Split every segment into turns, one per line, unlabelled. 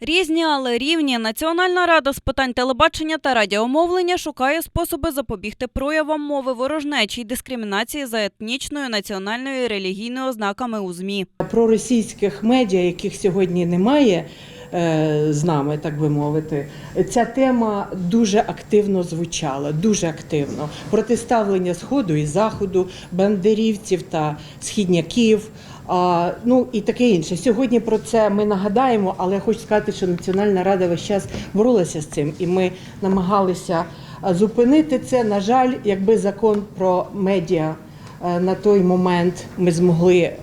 Різні, але рівні. Національна рада з питань телебачення та радіомовлення шукає способи запобігти проявам мови ворожнечі й дискримінації за етнічною, національною і релігійною ознаками у ЗМІ.
проросійських медіа, яких сьогодні немає е, з нами, так би мовити, ця тема дуже активно звучала, дуже активно. Протиставлення сходу і заходу, бандерівців та східняків. А, ну і таке інше. Сьогодні про це ми нагадаємо, але я хочу сказати, що Національна рада весь час боролася з цим, і ми намагалися зупинити це. На жаль, якби закон про медіа е, на той момент ми змогли е,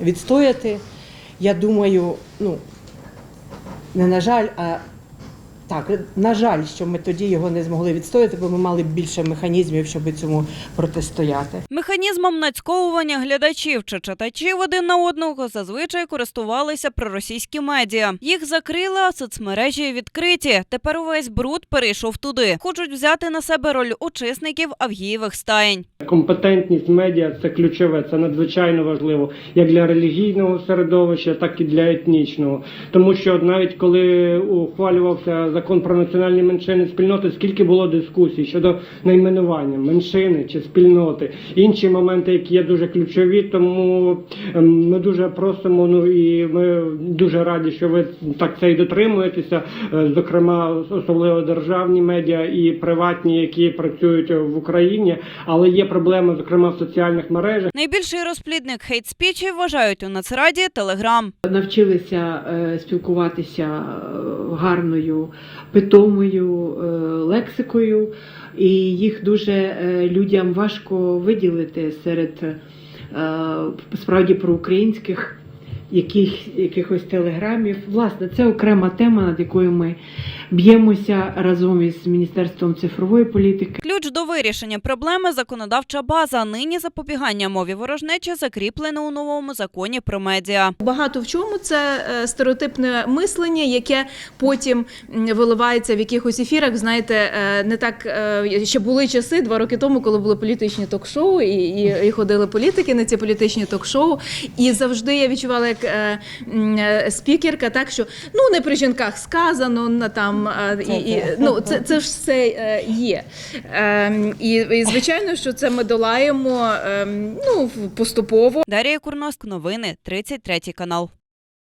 відстояти. Я думаю, ну не на жаль, а так, на жаль, що ми тоді його не змогли відстояти, бо ми мали б більше механізмів, щоб цьому протистояти.
Механізмом нацьковування глядачів чи читачів один на одного зазвичай користувалися проросійські медіа. Їх закрили, а соцмережі відкриті. Тепер увесь бруд перейшов туди. Хочуть взяти на себе роль учасників авгієвих стаєнь.
Компетентність медіа це ключове, це надзвичайно важливо як для релігійного середовища, так і для етнічного. Тому що навіть коли ухвалювався закон про національні меншини спільноти, скільки було дискусій щодо найменування меншини чи спільноти, інші моменти, які є дуже ключові, тому ем, ми дуже просимо. Ну і ми дуже раді, що ви так це і дотримуєтеся. Е, Зокрема, особливо державні медіа і приватні, які працюють в Україні, але є проблеми, зокрема в соціальних мережах.
Найбільший розплідник хейт-спічів вважають у Нацраді Телеграм.
навчилися е, спілкуватися е, гарною, питомою е, лексикою, і їх дуже е, людям важко виділити серед е, справді проукраїнських яких, якихось телеграмів. Власне, це окрема тема, над якою ми б'ємося разом із Міністерством цифрової політики.
Ключ до вирішення проблеми законодавча база. Нині запобігання мові ворожнечі закріплено у новому законі про медіа.
Багато в чому це е, стереотипне мислення, яке потім виливається в якихось ефірах. Знаєте, е, не так е, ще були часи два роки тому, коли були політичні ток-шоу, і, і, і ходили політики на ці політичні ток-шоу. І завжди я відчувала, як е, е, спікерка, так що ну не при жінках сказано на там е, і, і ну це, це ж все е, є. Ем, і, і звичайно, що це ми долаємо ем, ну поступово.
Дарія Курноск, новини 33 канал.